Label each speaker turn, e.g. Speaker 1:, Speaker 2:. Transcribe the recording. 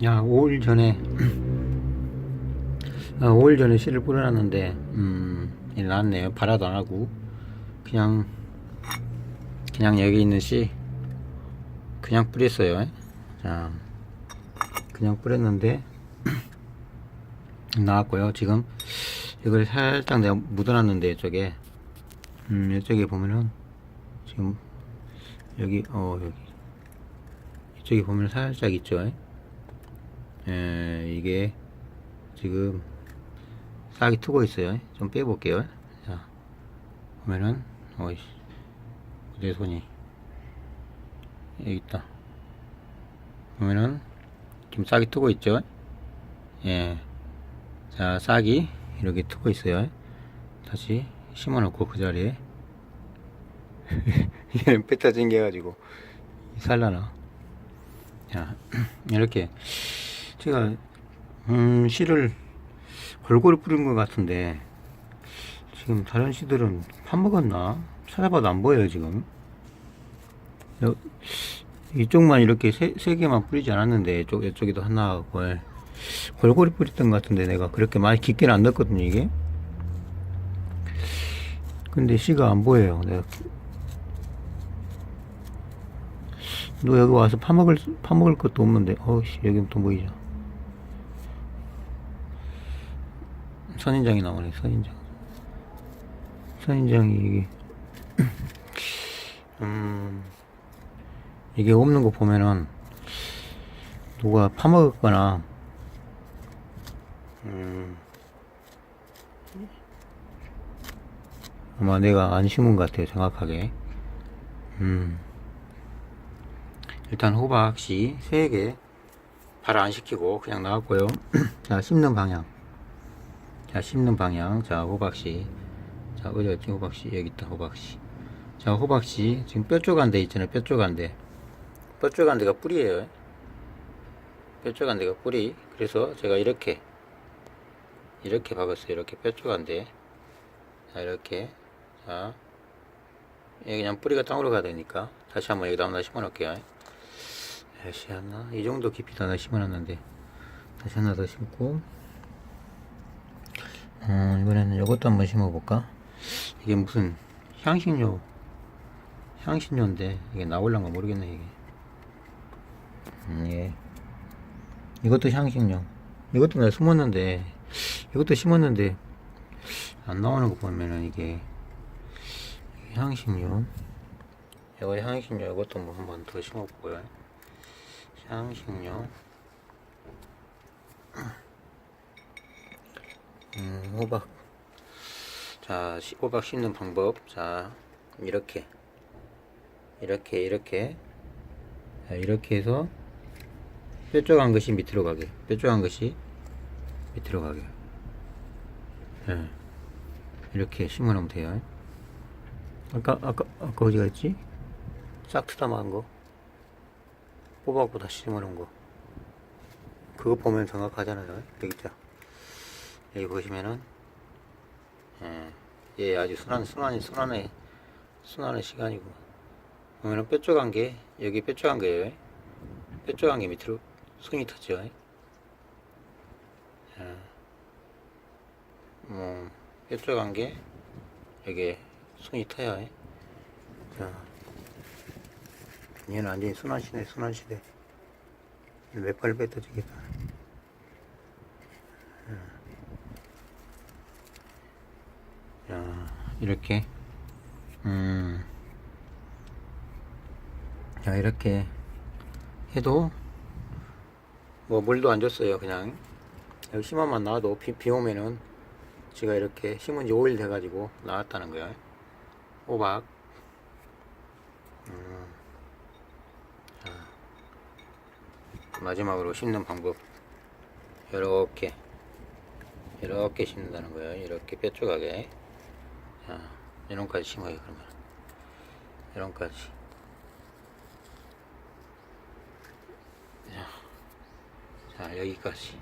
Speaker 1: 야, 5일 전에, 아, 5일 전에 씨를 뿌려놨는데, 음, 이 나왔네요. 발화도 안 하고, 그냥, 그냥 여기 있는 씨, 그냥 뿌렸어요. 자, 그냥 뿌렸는데, 나왔고요. 지금, 이걸 살짝 내가 묻어놨는데, 이쪽에, 음, 이쪽에 보면은, 지금, 여기, 어, 여기, 이쪽에 보면 살짝 있죠. 예, 이게 지금 싹이 트고 있어요. 좀 빼볼게요. 자, 보면은, 어이씨, 내 손이 여기 있다. 보면은 지금 싹이 트고 있죠. 예, 자, 싹이 이렇게 트고 있어요. 다시 심어놓고 그 자리에 얘는 뺐다 쟁겨가지고 살라나. 자, 이렇게 제가 음, 씨를 골고루 뿌린 것 같은데 지금 다른 씨들은 파먹었나? 찾아봐도 안 보여요 지금. 여- 이쪽만 이렇게 세, 세 개만 뿌리지 않았는데 이쪽, 이쪽에도 하나 골, 골고루 뿌렸던 것 같은데 내가 그렇게 많이 깊게는 안 넣었거든요 이게. 근데 씨가 안 보여요 내가. 너 여기 와서 파먹을 파먹을 것도 없는데 어씨 여기 또 보이죠 선인장이 나오네 선인장. 선인장이 이게 음 이게 없는 거 보면은 누가 파먹었거나 음 아마 내가 안 심은 것 같아요 정확하게. 음 일단 호박 씨 3개 발 안 시키고 그냥 나왔고요. 자 심는 방향 자 심는 방향. 자 호박씨. 자 어디 갔지? 호박씨. 여기 있다 호박씨. 자 호박씨. 지금 뾰족한 데 있잖아요 뾰족한 데 뾰족한 데가 뿌리예요. 뾰족한 데가 뿌리 그래서 제가 이렇게 이렇게 박았어요. 이렇게 뾰족한 데자 이렇게. 자 여기 그냥 뿌리가 땅으로 가야 되니까. 다시 한번 여기다 하나 심어 놓을게요. 다시 하나 이 정도 깊이도 하나 심어 놨는데. 다시 하나 더 심고 어, 이번에는 이것도 한번 심어볼까? 이게 무슨 향신료, 향신료인데 이게 나올란가 모르겠네 이게. 음, 예. 이것도 향신료. 이것도 내가 심었는데 이것도 심었는데 안 나오는 거 보면은 이게 향신료. 이거 향신료 이것도 뭐 한번 더 심어보고요. 향신료. 음, 호박. 자, 시- 호박 씹는 방법. 자, 이렇게. 이렇게, 이렇게. 자, 이렇게 해서 뾰족한 것이 밑으로 가게. 뾰족한 것이 밑으로 가게. 예. 이렇게 심어 놓으면 돼요. 아까, 아까, 아까 어디 갔지? 싹 트다만 거. 다시 심어 놓은 거. 그거 보면 정확하잖아요. 여기 있죠. 여기 보시면은 예, 예 아주 순한 순한이 순한의 순한의 시간이고. 보면은 뾰족한 게 여기 뾰족한 거예요 뾰족한 게 밑으로 손이 터져. 예, 뭐 뾰족한 게 여기 손이 터요. 자 얘는 완전히 순한 시대 순한 시대. 몇발 뱉어지겠다 자, 이렇게, 음, 자, 이렇게 해도, 뭐, 물도 안 줬어요, 그냥. 여기 심어만 놔도 비, 비 오면은, 제가 이렇게 심은 지 5일 돼가지고 나왔다는 거예요. 호박. 음, 자, 마지막으로 심는 방법. 이렇게, 이렇게 심는다는 거예요. 이렇게 뾰족하게. 자, 이런까지 심어요, 그러면. 이런까지. 자, 자, 여기까지.